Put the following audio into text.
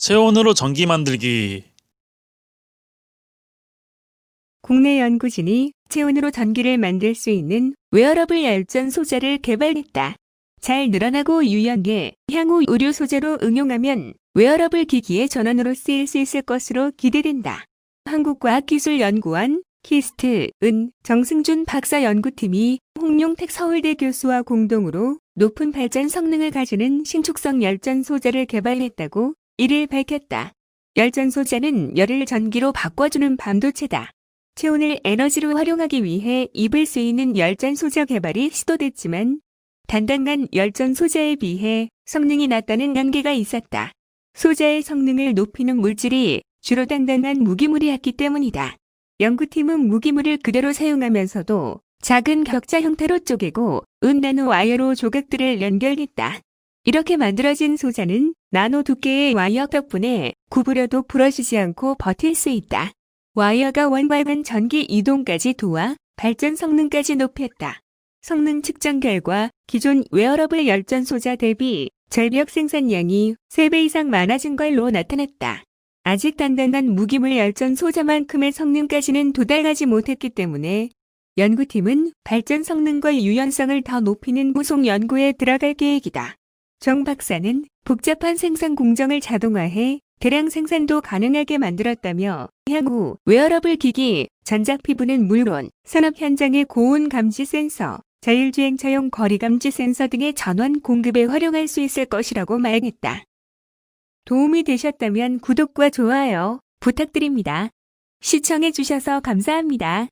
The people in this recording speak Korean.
체온으로 전기 만들기. 국내 연구진이 체온으로 전기를 만들 수 있는 웨어러블 열전 소재를 개발했다. 잘 늘어나고 유연해 향후 의료 소재로 응용하면 웨어러블 기기의 전원으로 쓰일 수 있을 것으로 기대된다. 한국과학기술연구원 키스트 은 정승준 박사 연구팀이 홍용택 서울대 교수와 공동으로 높은 발전 성능을 가지는 신축성 열전 소재를 개발했다고 이를 밝혔다. 열전 소재는 열을 전기로 바꿔주는 반도체다. 체온을 에너지로 활용하기 위해 입을 쓰이는 열전 소재 개발이 시도됐지만 단단한 열전 소재에 비해 성능이 낮다는 한계가 있었다. 소재의 성능을 높이는 물질이 주로 단단한 무기물이었기 때문이다. 연구팀은 무기물을 그대로 사용하면서도 작은 격자 형태로 쪼개고 은나노 와이어로 조각들을 연결했다. 이렇게 만들어진 소재는 나노 두께의 와이어 덕분에 구부려도 부러지지 않고 버틸 수 있다. 와이어가 원활한 전기 이동까지 도와 발전 성능까지 높였다. 성능 측정 결과 기존 웨어러블 열전 소자 대비 절벽 생산량이 3배 이상 많아진 걸로 나타났다. 아직 단단한 무기물 열전 소자만큼의 성능까지는 도달하지 못했기 때문에 연구팀은 발전 성능과 유연성을 더 높이는 후속 연구에 들어갈 계획이다. 정 박사는 복잡한 생산 공정을 자동화해 대량 생산도 가능하게 만들었다며 향후 웨어러블 기기, 전자피부는 물론 산업 현장의 고온 감지 센서, 자율주행차용 거리 감지 센서 등의 전원 공급에 활용할 수 있을 것이라고 말했다. 도움이 되셨다면 구독과 좋아요 부탁드립니다. 시청해주셔서 감사합니다.